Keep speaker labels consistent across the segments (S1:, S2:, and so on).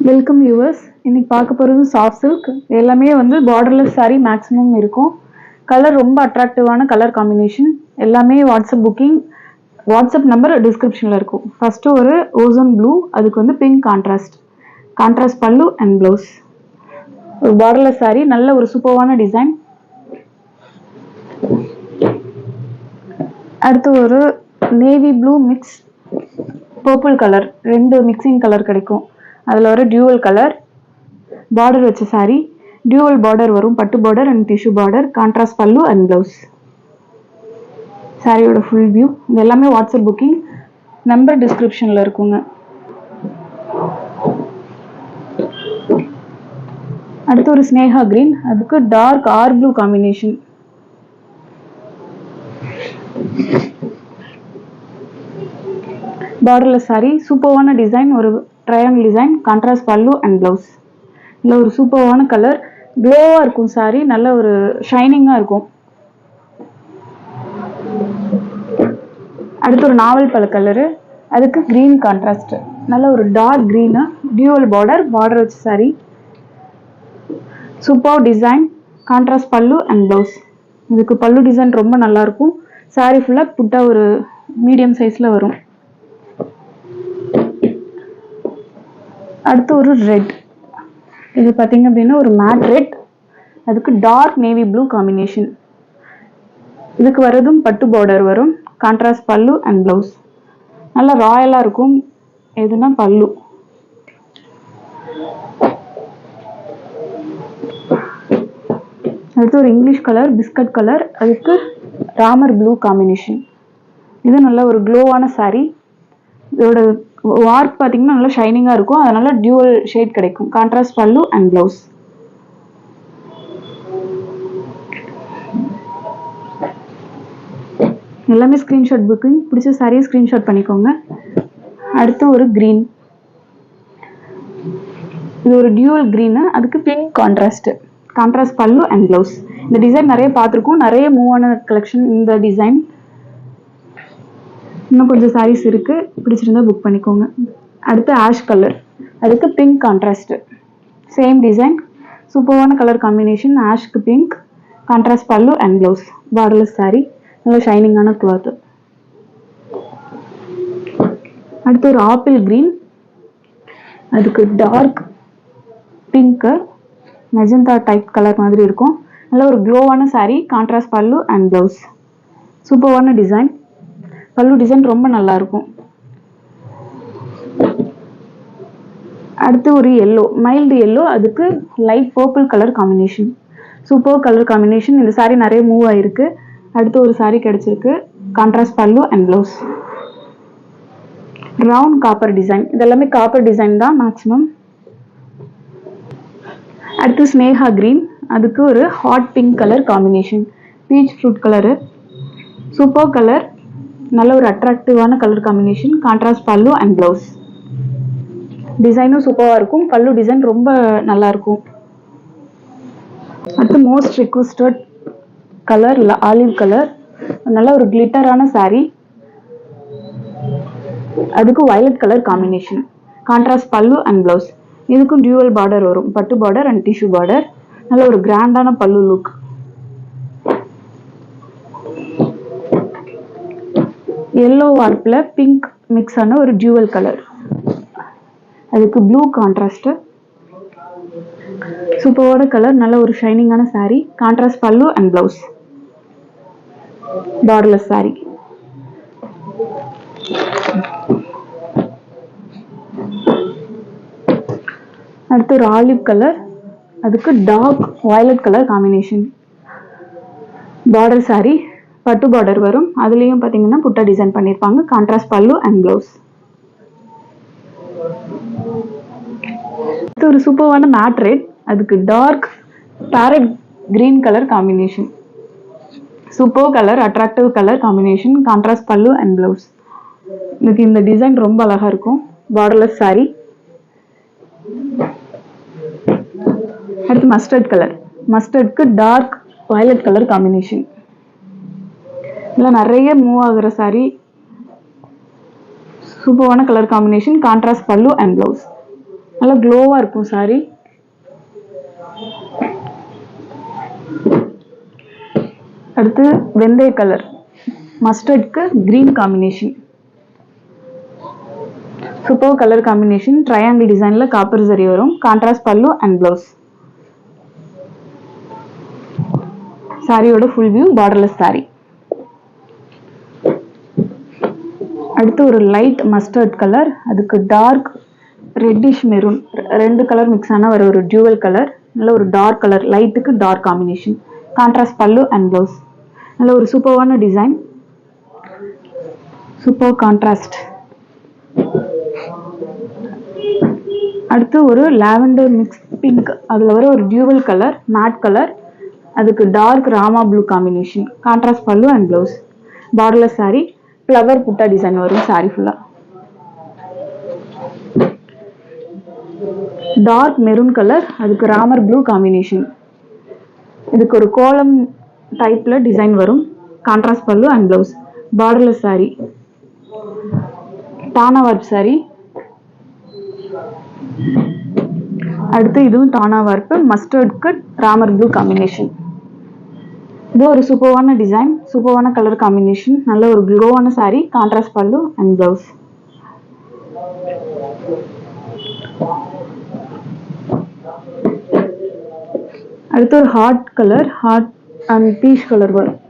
S1: Welcome viewers இன்னைக்கு பார்க்க போகிறது சாஃப்ட் சில்க் எல்லாமே வந்து பார்டர்லெஸ் சாரீ மேக்ஸிமம் இருக்கும். கலர் ரொம்ப அட்ராக்டிவான கலர் காம்பினேஷன் எல்லாமே வாட்ஸ்அப் புக்கிங் வாட்ஸ்அப் நம்பர் டிஸ்கிரிப்ஷனில் இருக்கும். ஃபஸ்ட்டு ஒரு ஓசன் ப்ளூ அதுக்கு வந்து pink contrast contrast pallu and blouse ஒரு பார்டர்லெஸ் சாரீ நல்ல ஒரு சூப்பர்வான டிசைன் அடுத்து ஒரு navy blue mix purple colour ரெண்டு மிக்சிங் கலர் கிடைக்கும். அதில் ஒரு டியூவல் கலர் பார்டர் வச்ச சாரீ டியூவல் பார்டர் வரும் பட்டு border and tissue border contrast pallu and blouse சாரியோட ஃபுல் வியூ இது எல்லாமே வாட்ஸ்அப் புக்கிங் நம்பர் டிஸ்கிரிப்ஷனில் இருக்குங்க. அடுத்து ஒரு ஸ்னேகா கிரீன் அதுக்கு டார்க் ஆர் ப்ளூ காம்பினேஷன் பார்டர்ல சாரி சூப்பர்வான டிசைன் ஒரு triangle design contrast pallu and blouse இல்லை ஒரு சூப்பர்வான கலர் க்ளோவாக இருக்கும் சாரி நல்ல ஒரு ஷைனிங்காக இருக்கும். அடுத்து ஒரு நாவல் பழ கலரு அதுக்கு க்ரீன் கான்ட்ராஸ்ட் நல்ல ஒரு dark green dual border border வச்ச sari super design contrast pallu and blouse இதுக்கு பல்லு டிசைன் ரொம்ப நல்லாயிருக்கும் சாரி ஃபுல்லாக புட்டா ஒரு மீடியம் சைஸில் வரும். அடுத்து ஒரு ரெட் இது பார்த்தீங்க அப்படின்னா ஒரு மேட் ரெட் அதுக்கு டார்க் நேவி ப்ளூ காம்பினேஷன் இதுக்கு வரதும் பட்டு பார்டர் வரும். கான்ட்ராஸ்ட் பல்லு அண்ட் ப்ளவுஸ் நல்லா ராயலாக இருக்கும். எதுனா பல்லு. அடுத்து ஒரு இங்கிலீஷ் கலர் பிஸ்கட் கலர் அதுக்கு ராமர் ப்ளூ காம்பினேஷன் இது நல்ல ஒரு க்ளோவான சாரீ இதோட வார்க் பார்த்தீங்கன்னா நல்லா ஷைனிங்காக இருக்கும். அதனால டியூவல் ஷேட் கிடைக்கும். கான்ட்ராஸ்ட் பல்லு அண்ட் ப்ளவுஸ் எல்லாமே ஸ்க்ரீன்ஷாட் புக்கிங் பிடிச்ச சாரியை ஸ்க்ரீன்ஷாட் பண்ணிக்கோங்க. அடுத்து ஒரு க்ரீன் இது ஒரு டியூவல் க்ரீனு அதுக்கு pink contrast contrast pallu and blouse இந்த டிசைன் நிறைய பார்த்துருக்கோம். நிறைய மூவான கலெக்ஷன் இந்த டிசைன் இன்னும் கொஞ்சம் சாரீஸ் இருக்கு. பிடிச்சிருந்தா புக் பண்ணிக்கோங்க. அடுத்து ஆஷ் கலர் அதுக்கு பிங்க் கான்ட்ராஸ்ட் சேம் டிசைன் சூப்பர்வான colour combination ஆஷ்க்கு pink contrast pallu and blouse borderless sari நல்ல ஷைனிங்கான கிளாத்து அடுத்து ஒரு ஆப்பிள் க்ரீன் அதுக்கு dark pink magenta type colour மாதிரி இருக்கும். நல்ல ஒரு க்ளோவான sari contrast pallu and blouse சூப்பர்வான design pallu design ரொம்ப நல்லா இருக்கும் அடுத்து ஒரு எல்லோ மைல்டு எல்லோ அதுக்கு light purple colour combination super colour combination இந்த சாரீ நிறைய மூவ் ஆயிருக்கு. அடுத்து ஒரு சாரீ கிடைச்சிருக்கு contrast pallu and blouse round copper design இதெல்லாமே காப்பர் டிசைன் தான் மேக்ஸிமம் அடுத்து ஸ்னேகா கிரீன் அதுக்கு ஒரு hot pink colour combination peach fruit colour super colour நல்ல ஒரு அட்ராக்டிவான colour combination contrast pallu and blouse டிசைனும் சூப்பராக இருக்கும். பல்லு டிசைன் ரொம்ப நல்லா இருக்கும். அடுத்து most requested colour olive colour நல்ல ஒரு கிளிட்டரான saree. அதுக்கு violet colour combination contrast pallu and blouse இதுக்கும் டியூவல் பார்டர் வரும். பட்டு பார்டர் அண்ட் டிஷ்யூ பார்டர் நல்ல ஒரு கிராண்டான பல்லு லுக் எல்லோ வார்ப்பில் பிங்க் மிக்ஸ் ஆன ஒரு டியூவல் கலர் அதுக்கு ப்ளூ கான்ட்ராஸ்ட் சூப்பரோட கலர் நல்ல ஒரு ஷைனிங்கான saree. Contrast pallu and blouse borderless saree. அடுத்து ஒரு ஆலிவ் கலர் அதுக்கு dark violet colour combination border sari பட்டு பார்டர் வரும். அதுலேயும் பார்த்தீங்கன்னா புட்டா டிசைன் பண்ணியிருப்பாங்க கான்ட்ராஸ்ட் பல்லு அண்ட் ப்ளவுஸ் இது ஒரு சூப்பர்வான மேட் ரெட் அதுக்கு dark parrot green colour combination super colour attractive colour combination contrast pallu and blouse இதுக்கு இந்த டிசைன் ரொம்ப அழகாக இருக்கும். பார்டர்லெஸ் சாரீ அடுத்து மஸ்டர்ட் கலர் மஸ்டர்ட்க்கு டார்க் வயலட் கலர் காம்பினேஷன் இல்லை நிறைய மூவ் ஆகுற saree. சூப்பரான colour combination contrast pallu and blouse நல்லா க்ளோவாக இருக்கும் saree. அடுத்து வெந்தய colour மஸ்டர்ட்க்கு green combination super colour combination triangle டிசைனில் காப்பர் சரி வரும். கான்ட்ராஸ்ட் பல்லு அண்ட் ப்ளவுஸ் சாரியோட ஃபுல் வியூ பார்டர்லெஸ் saree. அடுத்து ஒரு லைட் மஸ்டர்ட் கலர் அதுக்கு டார்க் ரெட்டிஷ் மெரூன் ரெண்டு கலர் மிக்ஸ் ஆன வர ஒரு டியூவல் கலர் நல்ல ஒரு டார்க் கலர் லைட்டுக்கு dark combination contrast pallu and blouse நல்ல ஒரு சூப்பர்வான டிசைன் சூப்பர் கான்ட்ராஸ்ட் அடுத்து ஒரு லாவெண்டர் மிக்ஸ் பிங்க் அதில் வர ஒரு டியூவல் கலர் மேட் கலர் அதுக்கு dark Rama blue combination contrast pallu and blouse borderless sari flower butta design வரும் சாரி ஃபுல்லாக டார்க் மெரூன் கலர் அதுக்கு ராமர் ப்ளூ காம்பினேஷன் இதுக்கு ஒரு கோலம் டைப்பில் டிசைன் வரும். Contrast pallu and blouse borderless sari Danah warp sari அடுத்து இதுவும் dana warp mustard cut Ramar blue combination இது ஒரு சூப்பர்வான டிசைன் சூப்பர்வான கலர் காம்பினேஷன் நல்ல ஒரு க்ளோவான sari contrast pallu and blouse அடுத்து ஒரு hot colour hot and peach colour வரும்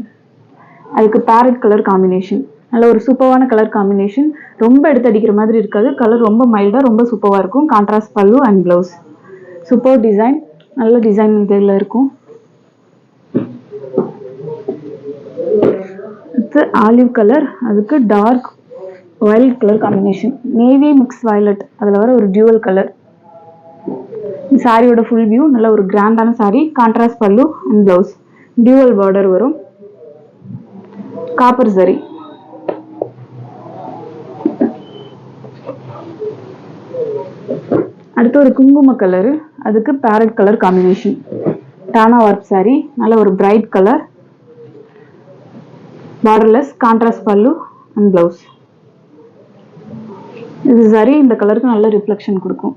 S1: அதுக்கு பேரட் கலர் காம்பினேஷன் நல்ல ஒரு சூப்பர்வான கலர் காம்பினேஷன் ரொம்ப எடுத்து அடிக்கிற மாதிரி இருக்காது. கலர் ரொம்ப மைல்டாக ரொம்ப சூப்பராக இருக்கும். Contrast pallu and blouse super design நல்ல டிசைன் இதில் இருக்கும். அடுத்து ஆலிவ் கலர் அதுக்கு dark violet colour combination navy mix violet அதில் வர ஒரு டியூவல் கலர் சாரியோட ஃபுல் வியூ நல்ல ஒரு கிராண்டான sari contrast pallu and blouse dual border வரும். காப்பர் சரி அடுத்து ஒரு குங்கும கலரு அதுக்கு parrot colour combination dana work sari நல்ல ஒரு bright colour borderless contrast pallu and blouse இது சரி இந்த கலருக்கு நல்ல ரிஃப்ளெக்ஷன் கொடுக்கும்.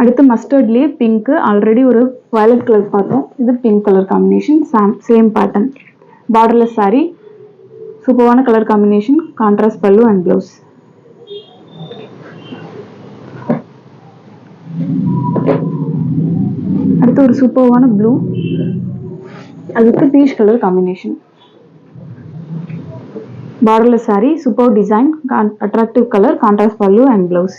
S1: அடுத்து மஸ்டர்ட்லேயே பிங்க்கு ஆல்ரெடி ஒரு வயலட் கலர் பார்த்தோம். இது pink colour combination same same pattern borderless sari சூப்பரான colour combination contrast pallu and blouse அடுத்து ஒரு சூப்பர்வான ப்ளூ. அதுக்கு peach colour combination borderless sari super design attractive colour contrast pallu and blouse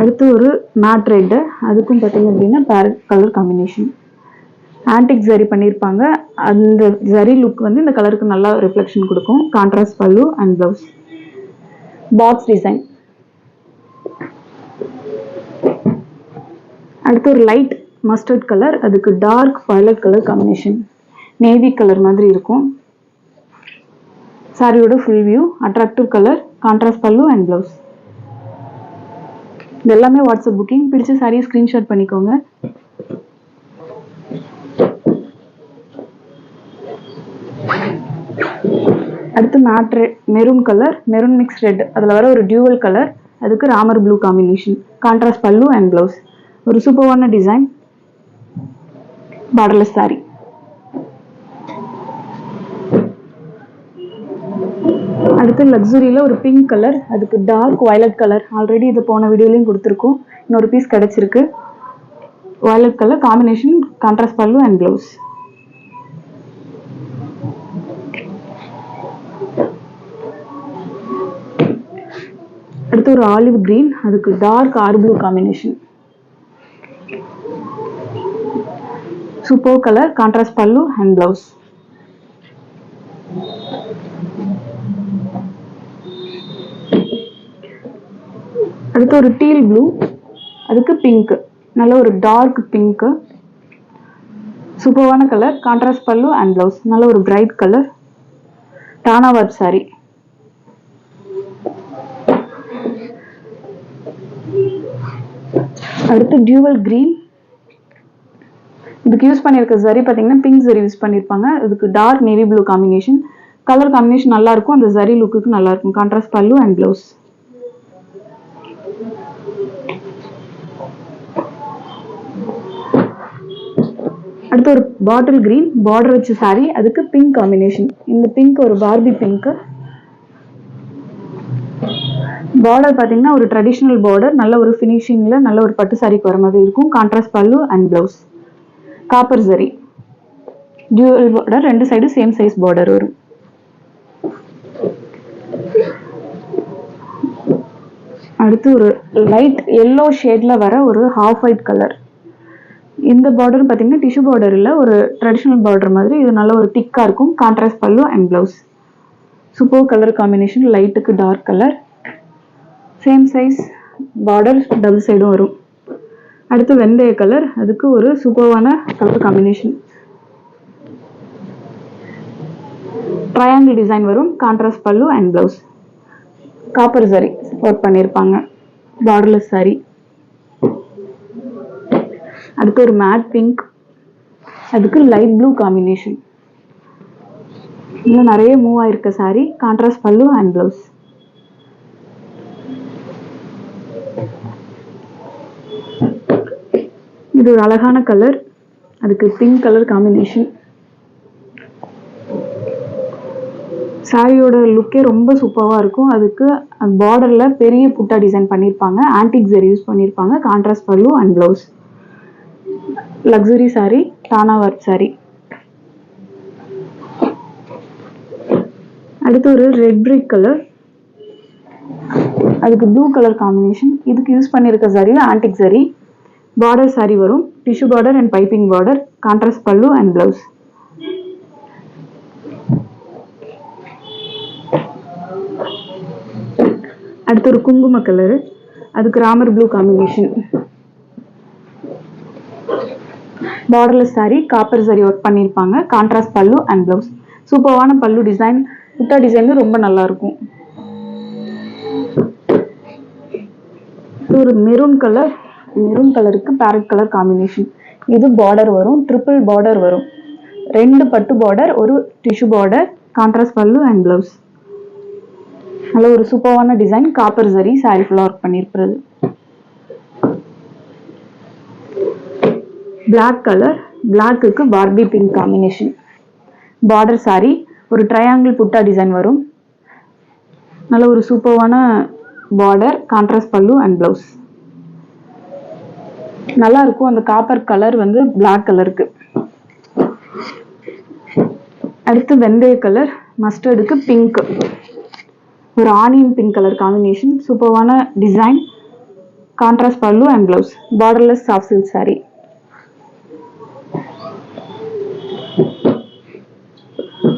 S1: அடுத்து ஒரு மேட் ரெட்டு அதுக்கும் பார்த்தீங்க அப்படின்னா parrot colour combination antique zari பண்ணியிருப்பாங்க. அந்த ஜரி லுக் வந்து இந்த கலருக்கு நல்லா ரிஃப்ளெக்ஷன் கொடுக்கும். கான்ட்ராஸ்ட் பல்லு அண்ட் ப்ளவுஸ் பாக்ஸ் டிசைன் அடுத்து ஒரு லைட் மஸ்டர்ட் கலர் அதுக்கு dark violet colour combination navy colour மாதிரி இருக்கும். சாரியோட full view attractive colour contrast pallu and blouse இது எல்லாமே வாட்ஸ்அப் புக்கிங் பிடிச்ச சாரியை ஸ்க்ரீன்ஷாட் பண்ணிக்கோங்க. அடுத்து matte red maroon colour maroon mix red அதில் வர ஒரு டியூவல் கலர் அதுக்கு Ramar blue combination contrast pallu and blouse ஒரு சூப்பர்வான டிசைன் பார்டர்லெஸ் சாரி அடுத்து லக்ஸுரியில் ஒரு பிங்க் கலர் அதுக்கு டார்க் வயலட் கலர் ஆல்ரெடி இது போன வீடியோலையும் கொடுத்துருக்கோம். இன்னொரு பீஸ் கிடச்சிருக்கு. Violet colour combination contrast pallu and blouse அடுத்து ஒரு ஆலிவ் க்ரீன் அதுக்கு dark or blue combination super colour contrast pallu and blouse அடுத்து ஒரு டீல் ப்ளூ அதுக்கு பிங்க் நல்ல ஒரு dark pink சூப்பர்வான colour contrast pallu and blouse நல்ல ஒரு bright colour dana work saree. அடுத்து டியூவல் கிரீன் இதுக்கு யூஸ் பண்ணியிருக்க சரி பார்த்தீங்கன்னா பிங்க் சரி யூஸ் பண்ணியிருப்பாங்க. இதுக்கு dark navy blue combination colour combination நல்லா இருக்கும். அந்த சரி லுக்குக்கு நல்லா இருக்கும். கான்ட்ராஸ்ட் பல்லு அண்ட் ப்ளவுஸ் அடுத்து ஒரு பாட்டில் கிரீன் பார்டர் வச்ச சாரி அதுக்கு பிங்க் காம்பினேஷன் இந்த பிங்க் ஒரு பார்பி பிங்க் பார்டர் பார்த்தீங்கன்னா ஒரு ட்ரெடிஷ்னல் பார்டர் நல்ல ஒரு ஃபினிஷிங்கில் நல்ல ஒரு பட்டு சாரிக்கு வர மாதிரி இருக்கும். Contrast pallu and blouse copper zari. Dual border ரெண்டு சைடும் சேம் சைஸ் பார்டர் வரும் அடுத்து ஒரு லைட் எல்லோ ஷேட்ல வர ஒரு ஹாஃப் ஒயிட் கலர் இந்த பார்டர் பார்த்தீங்கன்னா டிஷ்யூ பார்டர் இல்லை ஒரு ட்ரெடிஷ்னல் பார்டர் மாதிரி. இது நல்ல ஒரு திக்காக இருக்கும். Contrast pallu and blouse super colour combination லைட்டுக்கு dark colour same size border double சைடும் வரும். அடுத்து வெந்தய கலர் அதுக்கு ஒரு சூப்பர்வான கலர் காம்பினேஷன் ட்ரையாங்கிள் டிசைன் வரும் contrast pallu and blouse copper zari work பண்ணியிருப்பாங்க பார்டர்லெஸ் சாரி அடுத்து ஒரு மேட் பிங்க் அதுக்கு லைட் ப்ளூ காம்பினேஷன் இன்னும் நிறைய மூவ் ஆயிருக்க sari contrast pallu and blouse இது ஒரு அழகான கலர் அதுக்கு பிங்க் கலர் காம்பினேஷன் சாரியோட லுக்கே ரொம்ப சூப்பராக இருக்கும். அதுக்கு பார்டரில் பெரிய புட்டா டிசைன் பண்ணியிருப்பாங்க ஆன்டிக் ஜெரி யூஸ் பண்ணியிருப்பாங்க contrast pallu and blouse luxury sari Danah work sari அடுத்து ஒரு ரெட் பிரிக் கலர் அதுக்கு ப்ளூ கலர் காம்பினேஷன் இதுக்கு யூஸ் பண்ணியிருக்க சரி ஆன்டிக் சரி பார்டர் சாரி வரும் tissue border and piping border contrast pallu and blouse அடுத்து ஒரு குங்கும கலரு அதுக்கு Ramar blue combination borderless sari copper zari work பண்ணியிருப்பாங்க கான்ட்ராஸ்ட் பல்லு அண்ட் ப்ளவுஸ் சூப்பர்வான பல்லு டிசைன் புட்டா டிசைன் ரொம்ப நல்லா இருக்கும். இது ஒரு மெரூன் கலர் மெரூன் கலருக்கு பேரட் கலர் காம்பினேஷன் இது பார்டர் வரும் ட்ரிபிள் பார்டர் வரும். ரெண்டு பட்டு பார்டர் ஒரு tissue border contrast pallu and blouse நல்ல ஒரு சூப்பர்வான டிசைன் காப்பர் சரி சாரி ஃபுல்லாக ஒர்க் பண்ணியிருக்கிறது black colour பிளாக்குக்கு Barbie pink combination border sari ஒரு ட்ரையாங்கிள் புட்டா டிசைன் வரும். நல்ல ஒரு சூப்பர்வான border contrast pallu and blouse நல்லா இருக்கும் அந்த காப்பர் கலர் வந்து பிளாக் கலருக்கு அடுத்து வெந்தய கலர் மஸ்டர்டுக்கு பிங்க் ஒரு onion pink colour combination சூப்பர்வான design contrast pallu and blouse borderless soft silk saree.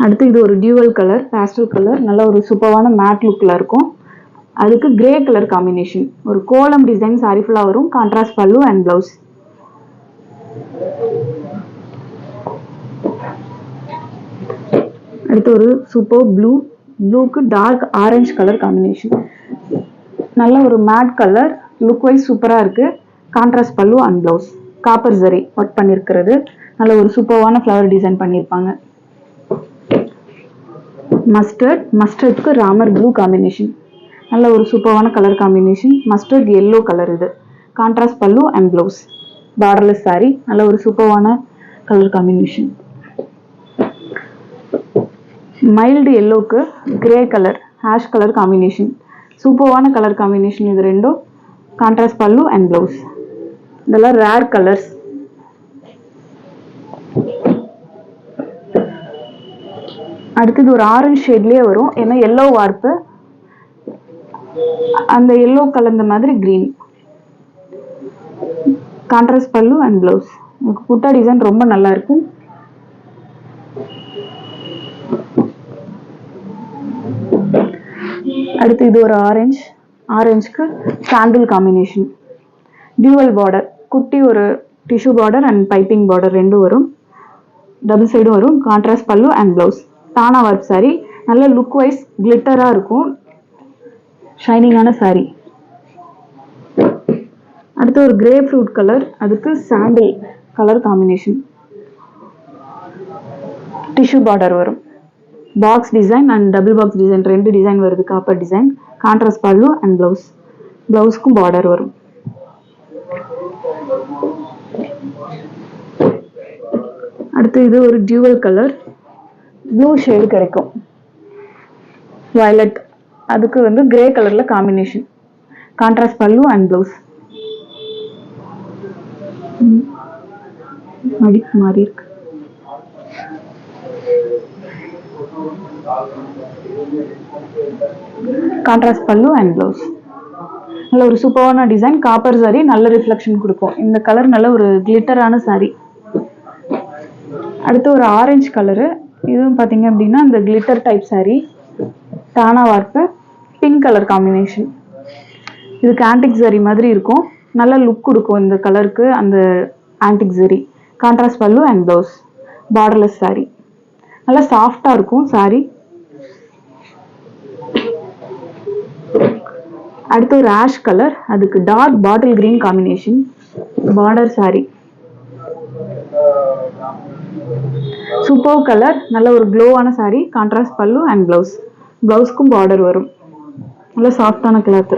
S1: அடுத்து இது ஒரு டியூவல் கலர் பேஸ்டல் கலர் நல்ல ஒரு சூப்பர்வான மேட் லுக்கில் இருக்கும். அதுக்கு கிரே கலர் காம்பினேஷன் ஒரு கோலம் டிசைன் சாரி ஃபுல்லாக வரும் கான்ட்ராஸ்ட் பல்லு அண்ட் ப்ளவுஸ் அடுத்து ஒரு சூப்பர் ப்ளூ ப்ளூக்கு டார்க் ஆரஞ்சு கலர் காம்பினேஷன் நல்ல ஒரு மேட் கலர் லுக் வைஸ் சூப்பராக இருக்குது contrast pallu and blouse copper zari work பண்ணியிருக்கிறது நல்ல ஒரு சூப்பர்வான ஃப்ளவர் டிசைன் பண்ணியிருப்பாங்க மஸ்டர்ட் மஸ்டர்ட்க்கு ராமர் ப்ளூ காம்பினேஷன் நல்ல ஒரு சூப்பரான colour combination mustard yellow colour இது. Contrast pallu and blouse borderless sari நல்ல ஒரு சூப்பரான colour combination mild எல்லோக்கு grey colour ash colour combination சூப்பரான கலர் காம்பினேஷன் இது ரெண்டும் கான்ட்ராஸ்ட் பல்லு அண்ட் ப்ளவுஸ் இதெல்லாம் ரேர் கலர்ஸ் அடுத்தது ஒரு ஆரஞ்சு ஷேட்லேயே வரும். ஏன்னா எல்லோ வார்ப்பு அந்த எல்லோ கலந்த மாதிரி green contrast pallu and blouse உங்களுக்கு குட்டா டிசைன் ரொம்ப நல்லா இருக்கும் அடுத்து இது ஒரு ஆரஞ்சு ஆரஞ்சுக்கு சாண்டில் காம்பினேஷன் டியூவல் பார்டர் குட்டி ஒரு tissue border and piping border ரெண்டும் வரும். டபுள் சைடும் வரும். Contrast pallu and blouse dana work sari நல்ல லுக் வைஸ் கிளிட்டராக இருக்கும். ஷைனிங்கான சாரீ அடுத்து ஒரு கிரே ஃப்ரூட் கலர் அதுக்கு sandal colour combination tissue border வரும். Box design and double box design ரெண்டு டிசைன் வருது. Copper design contrast pallu and blouse ப்ளவுஸ்க்கும் border வரும். அடுத்து இது ஒரு டியூவல் கலர் ப்ளூ ஷேடு கிடைக்கும். வயலட் அதுக்கு வந்து கிரே கலர்ல combination contrast pallu and blouse மடிப்பு மாதிரி இருக்கு. கான்ட்ராஸ்ட் பல்லு அண்ட் ப்ளவுஸ் நல்ல ஒரு சூப்பரான டிசைன் காப்பர் சாரி நல்ல ரிஃப்ளெக்ஷன் கொடுக்கும். இந்த கலர் நல்ல ஒரு கிளிட்டரான சாரி அடுத்து ஒரு ஆரஞ்சு கலரு இதுவும் பார்த்தீங்க அப்படின்னா இந்த கிளிட்டர் டைப் சாரி தானா வார்ப்பு. பிங்க் கலர் காம்பினேஷன் இதுக்கு ஆன்டிக் ஜரி மாதிரி இருக்கும். நல்ல லுக் கொடுக்கும் இந்த கலருக்கு அந்த antique zari contrast pallu and blouse borderless saree நல்லா சாஃப்டாக இருக்கும் சாரி அடுத்து ஒரு ஆஷ் கலர் அதுக்கு dark bottle green combination border saree super colour நல்ல ஒரு க்ளோவான saree contrast pallu and blouse ப்ளவுஸ்க்கும் border வரும். நல்ல சாஃப்டான கிளாத்து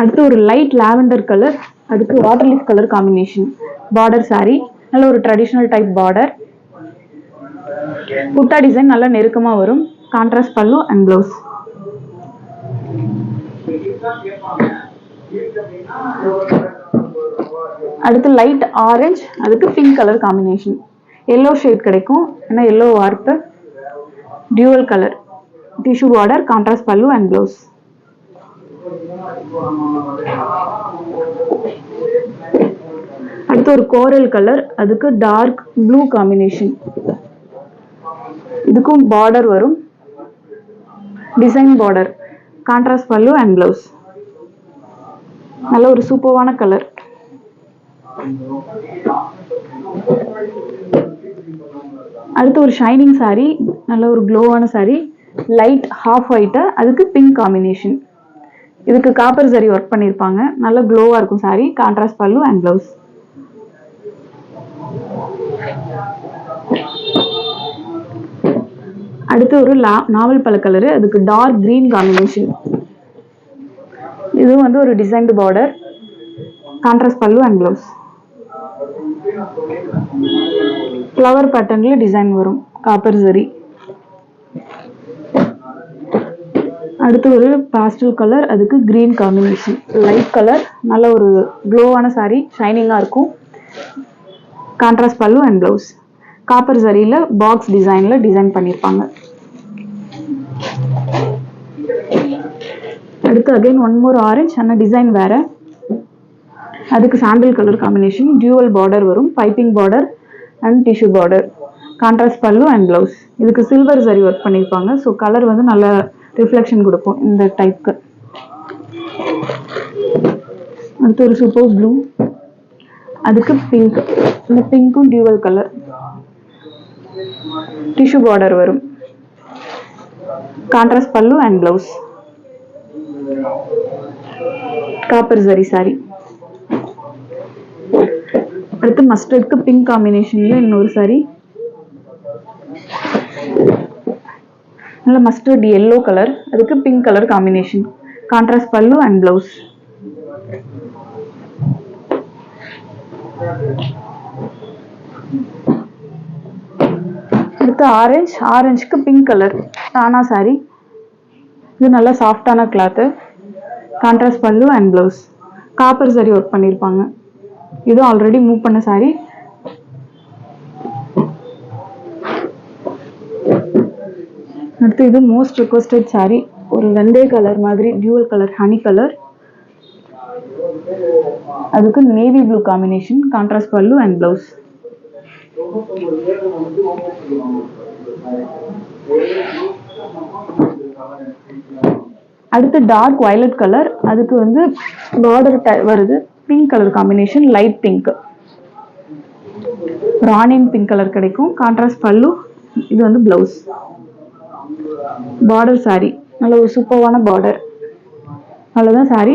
S1: அடுத்து ஒரு லைட் லாவெண்டர் கலர் அதுக்கு water leaf colour combination border saree நல்ல ஒரு traditional type border butta design நல்லா நெருக்கமாக வரும். கான்ட்ராஸ்ட் பல்லு அண்ட் ப்ளவுஸ் அடுத்து லைட் ஆரஞ்சு அதுக்கு pink colour combination yellow shade கிடைக்கும். ஏன்னா எல்லோ வார்ப்பு dual colour tissue border contrast pallu and blouse அடுத்து ஒரு கோரல் கலர் அதுக்கு டார்க் ப்ளூ காம்பினேஷன் இதுக்கும் பார்டர் வரும். Design border contrast pallu and blouse நல்ல ஒரு சூப்பர்வான கலர் அடுத்து ஒரு ஷைனிங் saree நல்ல ஒரு க்ளோவான saree லைட் ஹாஃப் ஒயிட்டு அதுக்கு பிங்க் காம்பினேஷன் இதுக்கு காப்பர் சரி ஒர்க் பண்ணியிருப்பாங்க நல்ல க்ளோவாக இருக்கும் saree contrast pallu and blouse அடுத்து ஒரு லா நாவல் பழ கலரு அதுக்கு டார்க் க்ரீன் காம்பினேஷன் இதுவும் வந்து ஒரு designed border contrast pallu and blouse flower பேட்டர்னில் டிசைன் வரும். காப்பர் சரி அடுத்து ஒரு பாஸ்டல் கலர் அதுக்கு கிரீன் காம்பினேஷன் லைட் கலர் நல்ல ஒரு க்ளோவான saree ஷைனிங்காக இருக்கும். Contrast pallu and blouse copper சரியில் box டிசைனில் டிசைன் பண்ணியிருப்பாங்க அடுத்து அகைன் ஒன் மோர் ஆரஞ்ச் ஆனால் டிசைன் வேறு. அதுக்கு sandal colour combination dual border வரும். Piping border and tissue border contrast pallu and blouse இதுக்கு சில்வர் சரி ஒர்க் பண்ணியிருப்பாங்க. ஸோ கலர் வந்து நல்ல ரிஃப்ளெக்ஷன் கொடுக்கும் இந்த டைப்க்கு அடுத்து ஒரு சூப்பர் ப்ளூ அதுக்கு பிங்க் இந்த பிங்க்கும் டியூவல் கலர் டிஷ்யூ பார்டர் வரும். Contrast pallu and blouse copper zari saree அடுத்து மஸ்டர்ட்க்கு பிங்க் காம்பினேஷன்ல இன்னொரு சாரி நல்ல மஸ்டர்ட் எல்லோ கலர் அதுக்கு pink colour combination contrast pallu and blouse அடுத்து ஆரஞ்சு ஆரஞ்சுக்கு பிங்க் கலர் தானா சாரி இது நல்ல சாஃப்டான cloth contrast pallu and blouse copper zari work பண்ணியிருப்பாங்க இது ஆல்ரெடி மூவ் பண்ண சாரி அடுத்து இது மோஸ்ட் ரிக்வஸ்டட் சாரி ஒரு வெந்தய கலர் மாதிரி டியூவல் கலர் ஹனி கலர் அதுக்கு navy blue combination contrast pallu and blouse அடுத்து டார்க் வயலட் கலர் அதுக்கு வந்து பார்டர் வருது. Pink colour combination light pink ராணின் pink colour கிடைக்கும். கான்ட்ராஸ்ட் பல்லு. இது வந்து பிளவுஸ் பார்டர் சாரி நல்ல ஒரு சூப்பர்வான பார்டர் அவ்வளோதான் சாரி